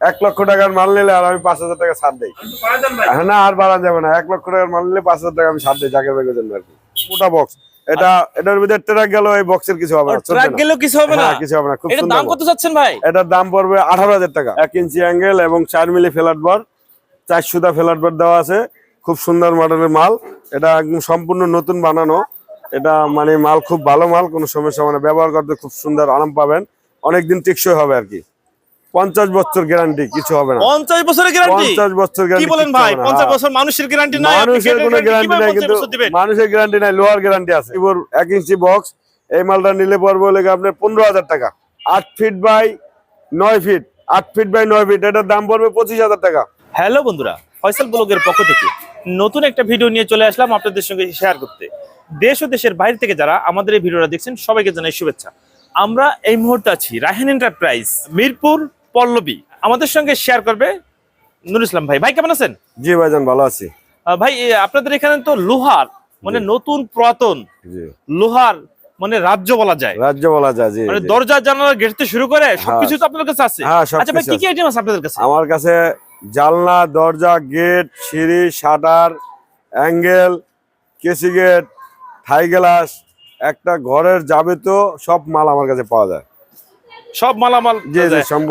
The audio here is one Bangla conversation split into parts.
এক লক্ষ টাকার মাল নিলে আর আমি পাঁচ হাজার টাকা ছাড় দিই। হ্যাঁ না আর বাড়া যাবে না। এক লক্ষ টাকার মাল নিলে পাঁচ হাজার টাকা আমি ছাড় দিই জাকের বেগের জন্য আর কি। মোটা বক্স এটা এটার ভিতরে ট্রাক গেল এই বক্সের কিছু হবে না ট্রাক না। কিছু হবে না? হ্যাঁ, কিছু হবে না খুব এটার সুন্দর দাম কত চাচ্ছেন ভাই? এটার দাম পড়বে আঠারো হাজার টাকা। এক ইঞ্চি অ্যাঙ্গেল এবং চার মিলি ফ্ল্যাট বার চার সুতা ফ্ল্যাট বার দেওয়া আছে। খুব সুন্দর মডেলের মাল। এটা একদম সম্পূর্ণ নতুন বানানো। এটা মানে মাল খুব ভালো মাল কোনো সমস্যা মানে ব্যবহার করতে খুব সুন্দর আরাম পাবেন। অনেকদিন টেকসই হবে আর কি। পঞ্চাশ বছর গ্যারান্টি কিছু হবে না। পঞ্চাশ বছরের গ্যারান্টি পঞ্চাশ বছর কি বলেন ভাই? পঞ্চাশ বছর মানুষের গ্যারান্টি নাই মানুষের কোনো গ্যারান্টি নাই কিন্তু মানুষের গ্যারান্টি নাই লোহার গ্যারান্টি আছে। এবার এক ইঞ্চি বক্স এই মালটা নিলে পড়বে লেগে আপনার পনেরো হাজার টাকা। আট ফিট বাই নয় ফিট আট ফিট বাই নয় ফিট এটার দাম পড়বে পঁচিশ হাজার টাকা। হ্যালো বন্ধুরা ফয়সাল ব্লগের পক্ষ থেকে নতুন একটা ভিডিও নিয়ে চলে আসলাম আপনাদের সঙ্গে শেয়ার করতে। দেশ ও দেশের বাইরে থেকে যারা আমাদের এই ভিডিওটা দেখছেন সবাইকে জানাই শুভেচ্ছা। আমরা এই মুহূর্তে আছি রায়হান এন্টারপ্রাইজ মিরপুর পল্লবী আমাদের সঙ্গে শেয়ার করবে নুর ইসলাম ভাই। ভাই কেমন আছেন? জি ভাইজান ভালো আছি। ভাই আপনাদের এখানে তো লোহার মানে নতুন পুরাতন লোহার মানে রাজ্য বলা যায়। রাজ্য বলা যায় জি মানে দরজা জানালা গেট থেকে শুরু করে সবকিছু তো আপনাদের কাছে আছে। হ্যাঁ আচ্ছা ভাই কি কি আইটেম আছে আপনাদের কাছে? আমার কাছে জানলা দরজা গেট সিঁড়ি শাটার অ্যাঙ্গেল কেসি গেট থাই গ্লাস একটা ঘরের যাবতীয় সব মাল আমার কাছে পাওয়া যায়। সব মালামাল।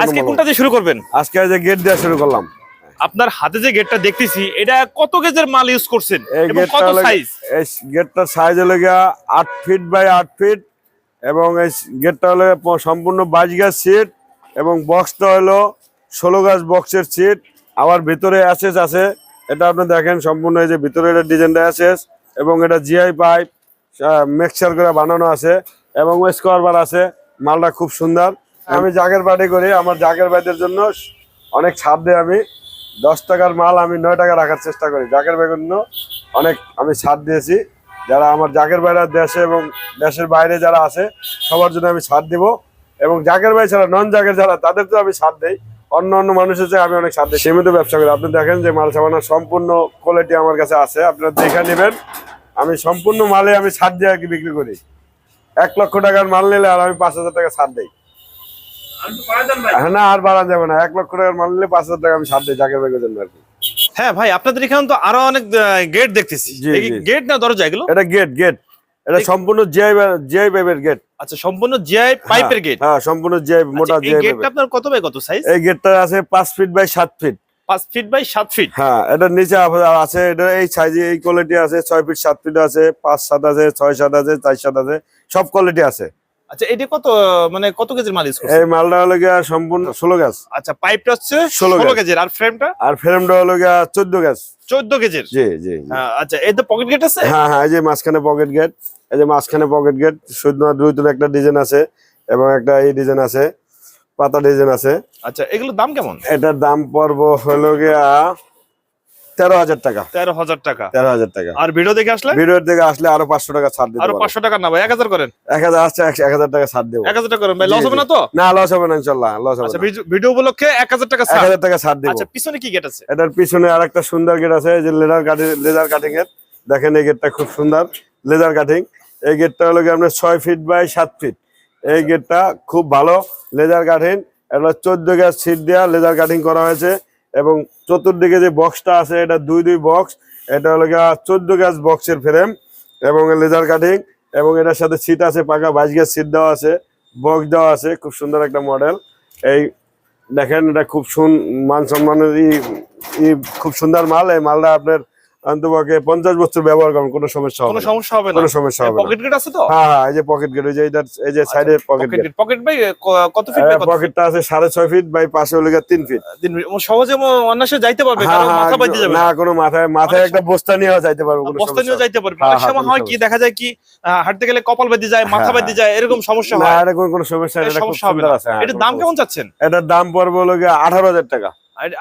আজকে কোনটা দিয়ে শুরু করবেন? আজকে যে গেট দেওয়া শুরু করলাম। আপনার হাতে যে গেটটা দেখতেছি এটা কত গেজের মাল ইউজ করছেন? গেটটা কত সাইজ এই গেটটার সাইজ হলো গিয়া আট ফিট বাই আট ফিট এবং এই গেটটা হলো সম্পূর্ণ বাইশ গাছ সিট এবং বক্সটা হলো ষোলো গাছ বক্সের সিট আবার ভিতরে অ্যাসেস আছে। এটা আপনি দেখেন সম্পূর্ণ এই যে ভিতরে এটা ডিজাইনটা অ্যাসেস এবং এটা জিআই পাইপ মিক্সচার করে বানানো আছে এবং স্কোয়ার বার আছে। মালটা খুব সুন্দর। আমি জাগের বাড়ি করি, আমার জাগের বাড়ির জন্য অনেক ছাড় দিই আমি। দশ টাকার মাল আমি নয় টাকা রাখার চেষ্টা করি। জাগের বাড়ির জন্য অনেক আমি ছাড় দিয়েছি। যারা আমার জাগের বাইরে দেশে এবং দেশের বাইরে যারা আছে, সবার জন্য আমি ছাড় দিব। এবং জাগের বাইরে ছাড়া নন জাগের যারা, তাদের তো আমি ছাড় দেই। অন্য অন্য মানুষের চেয়ে আমি অনেক ছাড় দিই। সীমিত ব্যবসা করি। আপনি দেখেন যে মাল সাবানার সম্পূর্ণ কোয়ালিটি আমার কাছে আছে। আপনারা দেখে নেবেন। আমি সম্পূর্ণ মালে আমি ছাড় দিয়ে আর কি বিক্রি করি। এক লক্ষ টাকার মাল নিলে আর আমি পাঁচ হাজার টাকা ছাড় দিই। না আর বাড়া যাবে না। এক লক্ষ টাকার মাল নিলে পাঁচ হাজার টাকা আমি ছাড় দিই জন্য আর কি। হ্যাঁ ভাই আপনাদের এখানে তো আরও অনেক গেট দেখতেছি। গেট না দরজা এগুলো? এটা গেট গেট এটা সম্পূর্ণ জিআই জিআই পাইপের গেট আচ্ছা সম্পূর্ণ জিআই পাইপের গেট হ্যাঁ সম্পূর্ণ জিআই মোটা এই জিআই গেটটা আপনার কত বাই কত সাইজ এই গেটটা আছে পাঁচ ফিট বাই সাত ফিট পাঁচ ফিট বাই সাত ফিট হ্যাঁ এটার নিচে আছে এটা এই সাইজে এই কোয়ালিটি আছে ছয় ফিট সাত ফিট আছে পাঁচ সাত আছে ছয় সাত আছে চার সাত আছে সব কোয়ালিটি আছে। আচ্ছা এটা কত মানে কত কেজির মাল ইউজ এই মালটা হলো গিয়া সম্পূর্ণ ষোলো গাছ। আচ্ছা পাইপটা হচ্ছে 16 ষোলো কেজির আর ফ্রেমটা আর ফ্রেমটা হলো গিয়া চোদ্দ গাছ। চোদ্দ কেজির? জি জি। হ্যাঁ, আচ্ছা এতে পকেট গেট আছে? হ্যাঁ হ্যাঁ এই যে মাঝখানে পকেট গেট এই যে মাঝখানে পকেট গেট শুধু দুই একটা ডিজাইন আছে এবং একটা এই ডিজাইন আছে পাতা ডিজাইন আছে। আচ্ছা এগুলোর দাম কেমন? এটার দাম পড়ব হলো গিয়া তেরো হাজার টাকা। তেরো হাজার টাকা। তেরো হাজার টাকা। আর ভিডিও দেখে আসলে? ভিডিওর দিকে আসলে আরও পাঁচশো টাকা ছাড় দিতে আরও পাঁচশো টাকা না ভাই? এক হাজার করেন। এক হাজার আসছে এক- হাজার টাকা ছাড় দেবো। এক হাজার টাকা করেন ভাই? লস হবে না তো? না লস হবে না ইনশাল্লাহ লস হবে আচ্ছা ভিডিও- ভিডিও উপলক্ষে এক হাজার টাকা এক হাজার টাকা ছাড় দেবো। আচ্ছা পিছনে কি গেট আছে? এটার পিছনে আর একটা সুন্দর গেট আছে যে লেদার কাটিং লেদার কাটিং এর। দেখেন এই গেটটা খুব সুন্দর লেদার কাটিং এই গেটটা হলো আপনার ছয় ফিট বাই সাত ফিট এই গেটটা খুব ভালো লেদার কাটিং এটা চোদ্দ গ্যাস সিট দেওয়া লেদার কাটিং করা হয়েছে। এবং চতুর্দিকে যে বক্সটা আছে, এটা দুই দুই বক্স এটা হলো গিয়া চোদ্দ গাছ বক্সের ফ্রেম এবং লেজার কাটিং এবং এটার সাথে সিট আছে পাকা বাইশ গাছ সিট দেওয়া আছে বক্স দেওয়া আছে, খুব সুন্দর একটা মডেল এই দেখেন, এটা খুব সুন মান সম্মানের ই খুব সুন্দর মাল, এই মালটা আপনার অন্তপক্ষে পঞ্চাশ বছর ব্যবহার করেন কোনো সমস্যা হবে কোনো না। সমস্যা হবে কোনো সমস্যা হবে পকেট গেট আছে তো? হ্যাঁ হ্যাঁ এই যে পকেট গেট এই যে এটার এই যে সাইডে পকেট গেট পকেট ভাই ক- কত ফিট বাই পকেটটা আছে সাড়ে ছয় ফিট বাই পাশে হলে তিন ফিট সহজে অনায়াসে যাইতে পারবে হ্যাঁ হ্যাঁ মাথা বাজে যাবে। না কোনো মাথায় মাথায় একটা বস্তা নিয়েও যাইতে পারব কোনো বস্তা নিয়ে সমস্যা যাইতে পারবে। হ্যাঁ, অনেক হ্যাঁ, সময় হয় কি দেখা যায় কি হাঁটতে গেলে কপাল বেঁধে যায় মাথা হ্যাঁ, বেঁধে যায় এরকম সমস্যা হয়। এটা কোনো কোনো সমস্যা এটা খুব সুন্দর না। আছে হ্যাঁ, এটার দাম কেমন চাচ্ছেন? এটার দাম পড়বে হলো গিয়ে আঠারো হাজার টাকা।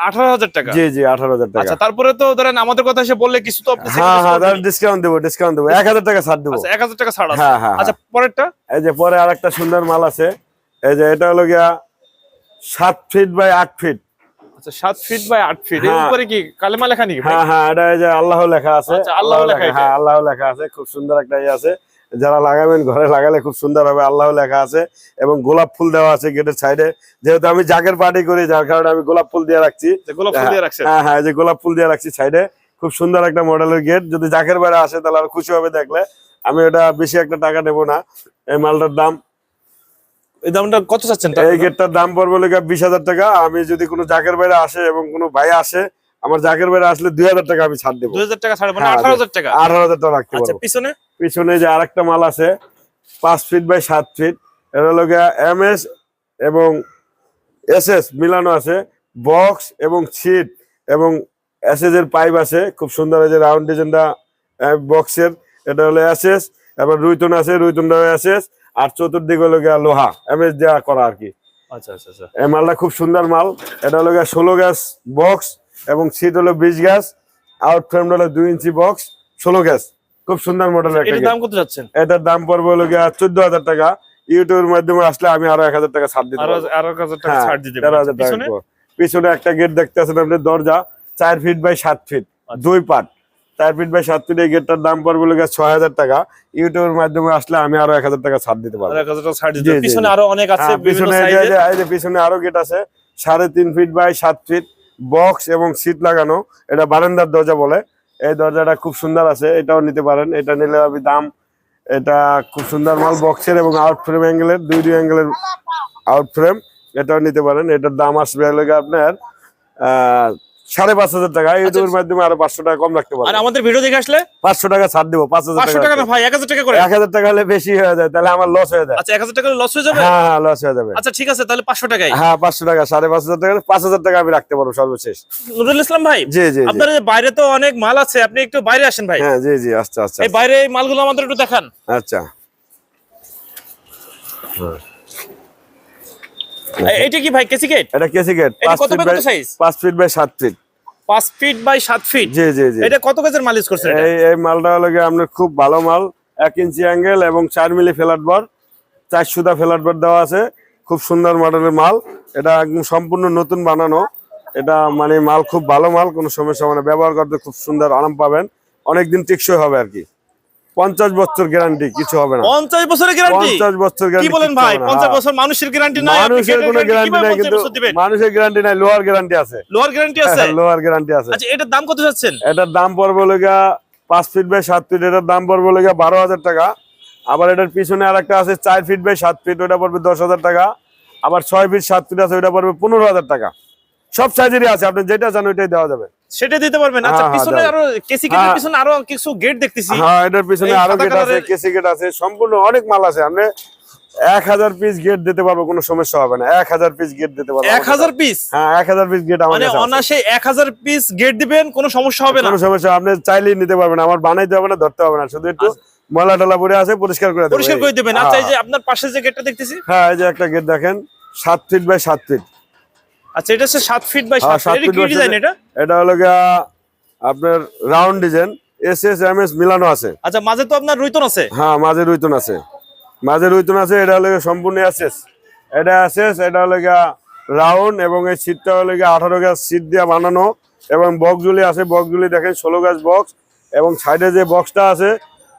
আঠারো হাজার টাকা। জি জি আঠারো হাজার টাকা। আচ্ছা তারপরে তো ধরেন আমাদের কথা এসে বললে কিছু তো হ্যাঁ হ্যাঁ ডিসকাউন্ট দেবো ডিসকাউন্ট দেবো। এক হাজার টাকা ছাড় দেবো। আচ্ছা এক হাজার টাকা ছাড় হ্যাঁ হ্যাঁ আচ্ছা পরেরটা? এই যে পরে আর একটা সুন্দর মাল আছে। এই যে এটা হলো গিয়া সাত ফিট বাই আট ফিট আচ্ছা সাত ফিট বাই আট ফিট এর। উপরে কি কালেমা লেখা নাকি হ্যাঁ হ্যাঁ এটা এই যে আল্লাহ লেখা আছে। আল্লাহ লেখা হ্যাঁ আল্লাহ লেখা আছে। খুব সুন্দর একটা ইয়ে আছে। যারা লাগাবেন ঘরে লাগালে খুব সুন্দর হবে। আল্লাহ লেখা আছে এবং গোলাপ ফুল দেওয়া আছে গেটের সাইডে। যেহেতু আমি জাকের পার্টি করি যার কারণে আমি গোলাপ ফুল দিয়ে রাখছি। গোলাপ ফুল দিয়ে হ্যাঁ হ্যাঁ যে গোলাপ ফুল দিয়ে রাখছি সাইডে। খুব সুন্দর একটা মডেলের গেট। যদি জাকের বাইরে আসে তাহলে আর খুশি হবে দেখলে। আমি ওটা বেশি একটা টাকা নেব না। এই মালটার দাম। এই দামটা কত চাচ্ছেন? এই গেটটার দাম পড়বে লেগে বিশ হাজার টাকা। আমি যদি কোনো জাকের বাইরে আসে এবং কোনো ভাই আসে আমার জাকের বাইরে আসলে দুই হাজার টাকা আমি ছাড় দেবো। দুই হাজার টাকা ছাড় মানে হ্যাঁ, আঠারো হাজার টাকা? আঠারো হাজার টাকা রাখতে আচ্ছা পারব। পিছনে? পিছনে যে আরেকটা মাল আছে পাঁচ ফিট বাই সাত ফিট এটা হলো এম এস এবং এস এস মিলানো আছে বক্স এবং সিট এবং এস এস এর পাইপ আছে খুব সুন্দর এই যে রাউন্ড ডিজাইনটা বক্সের এটা হলো এস এস এবার রুইতন আছে রুইতনটা এস এস আর চতুর্দিকে হলো গিয়া লোহা এম এস দেওয়া করা আর কি। আচ্ছা আচ্ছা আচ্ছা। এই মালটা খুব সুন্দর মাল এটা হলো গিয়া ষোলো গ্যাস বক্স এবং সিট হলো বিশ গ্যাস আউট ফ্রেম হলো দুই ইঞ্চি বক্স ষোলো গ্যাস খুব সুন্দর মডেল একটা এটার দাম কত যাচ্ছেন? এটার দাম পড়বে হলো গিয়া চোদ্দ হাজার টাকা। ইউটিউবের মাধ্যমে আসলে আমি আরও এক হাজার টাকা ছাড় দিতে আরও এক হাজার টাকা হ্যাঁ, ছাড় দিতে তেরো হাজার টাকা পিছনে? একটা গেট দেখতে আছেন আপনি দরজা চার ফিট বাই সাত ফিট আচ্ছা। দুই পার্ট চার ফিট বাই সাত ফিট এই গেটটার দাম পড়বে ছয় হাজার টাকা। ইউটিউবের মাধ্যমে আসলে আমি আরও এক হাজার টাকা ছাড় দিতে পারব। পিছনে আরও অনেক আছে হ্যাঁ, পিছনে আরও গেট আছে। সাড়ে তিন ফিট বাই সাত ফিট বক্স এবং সিট লাগানো। এটা বারান্দার দরজা বলে। এই দরজাটা খুব সুন্দর আছে, এটাও নিতে পারেন। এটা নিলে আমি দাম, এটা খুব সুন্দর মাল বক্সের এবং আউট ফ্রেম অ্যাঙ্গেলের দুই দুই অ্যাঙ্গেলের আউট ফ্রেম এটাও নিতে পারেন। এটার দাম আসবে আপনার সাড়ে পাঁচ হাজার টাকা। ইউটিউবের মাধ্যমে আরও পাঁচশো টাকা কম রাখতে আর আমাদের ভিডিও দেখে আসলে? পাঁচশো টাকা ছাড় দেবো পাঁচ হাজার টাকা না ভাই এক হাজার টাকা করে? এক হাজার টাকা হলে বেশি হয়ে যায় তাহলে আমার লস হয়ে যায়। আচ্ছা এক হাজার টাকা লস হয়ে যাবে? হ্যাঁ হ্যাঁ লস হয়ে যাবে। আচ্ছা ঠিক আছে তাহলে পাঁচশো টাকাই হ্যাঁ পাঁচশো টাকা সাড়ে পাঁচ হাজার টাকা পাঁচ হাজার টাকা আমি রাখতে পারব সর্বশেষ। নুরুল ইসলাম ভাই জি। আপনার বাইরে তো অনেক মাল আছে আপনি একটু বাইরে আসেন ভাই। হ্যাঁ জি জি আচ্ছা আচ্ছা। এই বাইরে এই মালগুলো আমাদের একটু দেখান। আচ্ছা। এইটা কি ভাই কেসি গেট? এটা কেসি গেট এটা ফিট বাই বাই কত পাঁচ ফিট বাই সাত ফিট। পাঁচ ফিট বাই সাত ফিট? জি জি জি। এটা কত গেজের মালিশ করছেন এটা? এই এই মালটা হলো গিয়ে আপনার খুব ভালো মাল এক ইঞ্চি অ্যাঙ্গেল এবং চার মিলি ফ্ল্যাট বার চার সুতা ফ্ল্যাট বার দেওয়া আছে। খুব সুন্দর মডেলের মাল এটা একদম সম্পূর্ণ নতুন বানানো। এটা মানে মাল খুব ভালো মাল কোনো সমস্যা মানে ব্যবহার করতে খুব সুন্দর আরাম পাবেন। অনেকদিন টেকসই হবে আর কি। পঞ্চাশ বছর গ্যারান্টি কিছু হবে না। পঞ্চাশ বছরের গ্যারান্টি পঞ্চাশ বছর কি গ্যারান্টি বলেন ভাই? পঞ্চাশ বছর মানুষের গ্যারান্টি নাই মানুষের কোনো গ্যারান্টি নাই কিন্তু মানুষের গ্যারান্টি নাই লোহার গ্যারান্টি আছে। লোয়ার গ্যারান্টি আছে? লোহার গ্যারান্টি আছে। আচ্ছা এটার দাম কত এটার দাম পড়বে লগা পাঁচ ফিট বাই সাত ফিট এটার দাম পড়বে লগা বারো হাজার টাকা। আবার এটার পিছনে আর একটা আছে চার ফিট বাই সাত ফিট ওটা পড়বে দশ হাজার টাকা। আবার ছয় ফিট সাত ফিট আছে ওটা পড়বে পনেরো হাজার টাকা। সব সাইজেরই আছে আপনি যেটা চান ওইটাই দেওয়া যাবে। সেটা দিতে পারবেন। আচ্ছা হ্যাঁ, হ্যাঁ, পিছনে আরও কেসি গেটের হ্যাঁ। পিছনে আরও কিছু গেট দেখতেছি। হ্যাঁ এটার পিছনে আরও গেট আছে কেসি গেট আছে সম্পূর্ণ অনেক মাল আছে। আপনি এক হাজার পিস গেট দিতে পারব কোনো সমস্যা হবে না। এক হাজার পিস গেট দিতে পারব এক হাজার পিস হ্যাঁ এক হাজার পিস গেট মানে। অনায়াসে এক হাজার পিস গেট দিবেন কোনো সমস্যা হবে না? কোনো সমস্যা আপনি চাইলেই নিতে পারবেন আমার বানাইতে হবে না ধরতে হবে না। শুধু একটু ময়লা টলা পরে আছে পরিষ্কার করে আচ্ছা। পরিষ্কার। করে দিবেন। আচ্ছা এই। যে আপনার পাশে যে গেটটা দেখতেছি? হ্যাঁ এই যে একটা গেট দেখেন সাত ফিট বাই সাত ফিট আচ্ছা এটা হচ্ছে সাত ফিট বাই সাত ফিট কি ডিজাইন এটা? এটা হলো গিয়া আপনার round design S S M S মিলানো আছে। আচ্ছা মাঝে তো আপনার রুইতন আছে? হ্যাঁ মাঝে রুইতন আছে। মাঝে রুইতন আছে এটা হলো সম্পূর্ণ এসএস এটা এসএস এটা হলো গিয়া রাউন্ড এবং এই সিটটা হলো গিয়া আঠারো গাছ সিট দিয়ে বানানো এবং বক্সগুলি আছে। বক্সগুলি দেখেন ষোলো গাছ বক্স এবং সাইডে যে বক্সটা আছে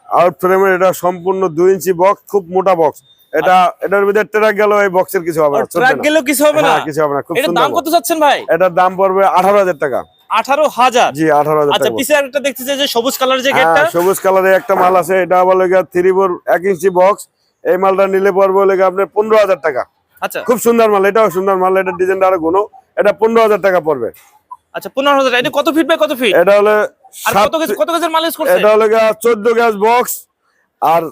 আউট ফ্রেমের এটা সম্পূর্ণ দুই ইঞ্চি বক্স খুব মোটা বক্স এটা এটার ভিতরে ট্রাক গেল এই বক্সের কিছু হবে না ট্রাক না। গেলেও কিছু হবে না? হ্যাঁ, কিছু হবে না খুব সুন্দর দাম কত যাচ্ছেন ভাই? এটার দাম পড়বে আঠারো হাজার টাকা। আঠারো হাজার? জি আঠারো হাজার আচ্ছা পিছে একটা দেখতেছি যে সবুজ কালার যে হ্যাঁ, গেটটা। সবুজ কালারের একটা মাল আছে এটা বলে থ্রি ফোর এক ইঞ্চি বক্স এই মালটা নিলে পড়বে হলে আপনার পনেরো হাজার টাকা। আচ্ছা। খুব সুন্দর মাল এটাও সুন্দর মাল এটা ডিজাইনটা আরও গুণ এটা পনেরো হাজার টাকা পড়বে। আচ্ছা পনেরো হাজার এটা কত ফিট বাই কত ফিট এটা হলে আর কত গেজ কত গেজের মালিশ করছে এটা হলে চোদ্দ গ্যাস বক্স আর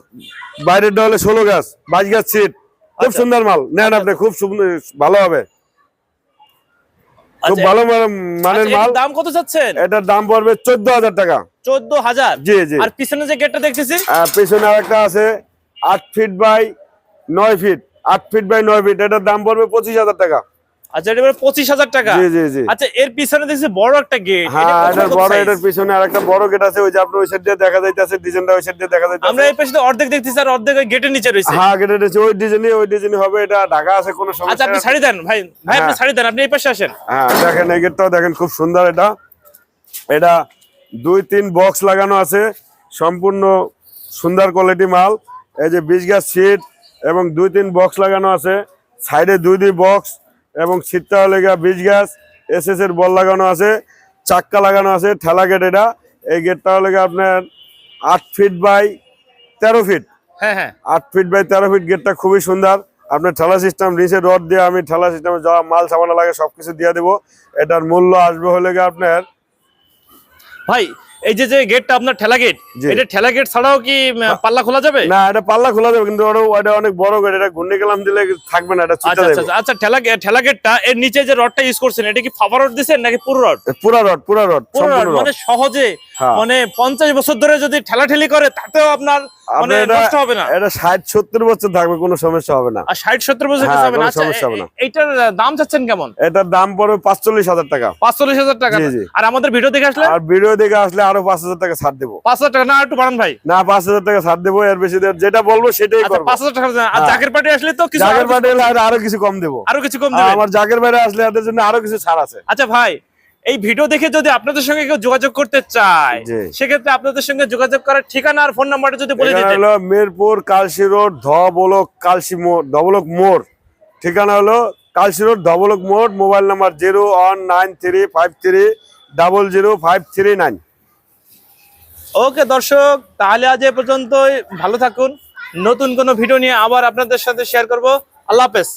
বাইরেরটা হলে ষোলো গাছ বাইশ গাছ সিট। খুব আচ্ছা। সুন্দর মাল। নেন আপনি খুব ভালো হবে। খুব আচ্ছা, ভালো মানের আচ্ছা, মাল। দাম কত চাচ্ছেন? এটার দাম পড়বে চোদ্দ হাজার টাকা। চোদ্দ হাজার? জি জি। আর পিছনে যে গেটটা দেখতেছি? পেছনে আরেকটা আছে আট ফিট বাই নয় ফিট আট ফিট বাই নয় ফিট এটার দাম পড়বে পঁচিশ হাজার টাকা। আচ্ছা এটা পঁচিশ হাজার টাকা। আচ্ছা এর পিছনে দেখছি বড় একটা গেট হ্যাঁ এটার বড় এটার পিছনে আরেকটা বড় গেট আছে ওই যে আপনি ওই সাইড দিয়ে দেখা যাইতেছে ডিজাইনটা ওই সাইড দিয়ে দেখা আমরা এই পাশে অর্ধেক দেখতেছি আর অর্ধেক গেটের নিচে রয়েছে। হ্যাঁ গেটের নিচে ওই ডিজাইনই ওই ডিজাইনই হবে এটা ঢাকা আছে কোনো আচ্ছা আপনি নেই। দেন ভাই। ভাই আপনি হ্যাঁ। দেন আপনি এই পাশে আসেন। হ্যাঁ দেখেন এই গেটটাও দেখেন খুব সুন্দর এটা। এটা দুই তিন বক্স লাগানো আছে সম্পূর্ণ সুন্দর কোয়ালিটি মাল। এই যে বিশ গাছ সিট এবং দুই তিন বক্স লাগানো আছে। সাইডে দুই দুই বক্স এবং সিটটা হলে গিয়া বিশ গাছ এস এস এর বল লাগানো আছে চাক্কা লাগানো আছে ঠেলা গেট এটা। এই গেটটা হলে গিয়ে আপনার আট ফিট বাই তেরো ফিট হ্যাঁ হ্যাঁ। আট ফিট বাই তেরো ফিট গেটটা খুবই সুন্দর। আপনার ঠেলা সিস্টেম নিচে রড দিয়ে আমি ঠেলা সিস্টেমে যা মাল সামানো লাগে সবকিছু দিয়ে দেবো। এটার মূল্য আসবে হলে আপনার ভাই এই যে যে গেটটা আপনার ঠেলা গেট এটা ঠেলা গেট ছাড়াও কি পাল্লা খোলা যাবে? না এটা পাল্লা খোলা যাবে কিন্তু ওটা অনেক বড় গেট এটা ঘূর্ণি গেলাম দিলে থাকবে না এটা আচ্ছা ছুটে আচ্ছা যাবে। আচ্ছা, আচ্ছা ঠেলা ঠেলা গেটটা এর নিচে যে রডটা ইউজ করছেন এটা কি ফাবার রড দিছেন নাকি পুরো রড পুরা রড পুরা রড পুরো রড মানে সহজে হ্যাঁ। মানে পঞ্চাশ বছর ধরে যদি ঠেলাঠেলি করে তাতেও আপনার মানে নষ্ট হবে না। এটা ষাট সত্তর বছর থাকবে কোনো সমস্যা হবে না। আর ষাট সত্তর বছর হ্যাঁ, কাছে হবে না? সমস্যা হবে না। এ- এইটার দাম চাচ্ছেন কেমন? এটার দাম পড়বে পাঁচচল্লিশ হাজার টাকা। পাঁচচল্লিশ হাজার টাকা। জি, জি। আর আমাদের ভিডিও দেখে আসলে? আর ভিডিও দেখে আসলে আরও পাঁচ হাজার টাকা ছাড় দেবো। পাঁচ হাজার টাকা না একটু বাড়ান ভাই। না পাঁচ হাজার টাকা ছাড় দেবো এর বেশি যেটা বলব সেটাই আচ্ছা করব। পাঁচ হাজার টাকা। আর হ্যাঁ। জাকের আসলে তো কিছু আরও কিছু- এলে আরও কিছু কম দেবো। আরও কিছু কম দেবেন আমার জাগের বাইরে আসলে এদের জন্য আরও কিছু ছাড় আছে। আচ্ছা ভাই এই ভিডিও দেখে যদি আপনাদের সঙ্গে কেউ যোগাযোগ করতে চায় সেক্ষেত্রে আপনাদের সঙ্গে যোগাযোগ করার ঠিকানা আর ফোন নাম্বারটা যদি বলে দিতেন। হলো মিরপুর কালসি রোড ধবলক কালসি মোড় ধবলক মোড়। ঠিকানা হলো কালসি রোড ধবলক মোড় mobile number zero one nine three five three double zero five three nine. Okay, দর্শক, তাহলে আজ এ পর্যন্তই। ভালো থাকুন। নতুন কোনো ভিডিও নিয়ে আবার আপনাদের সাথে শেয়ার করব। আল্লাহ হাফেজ।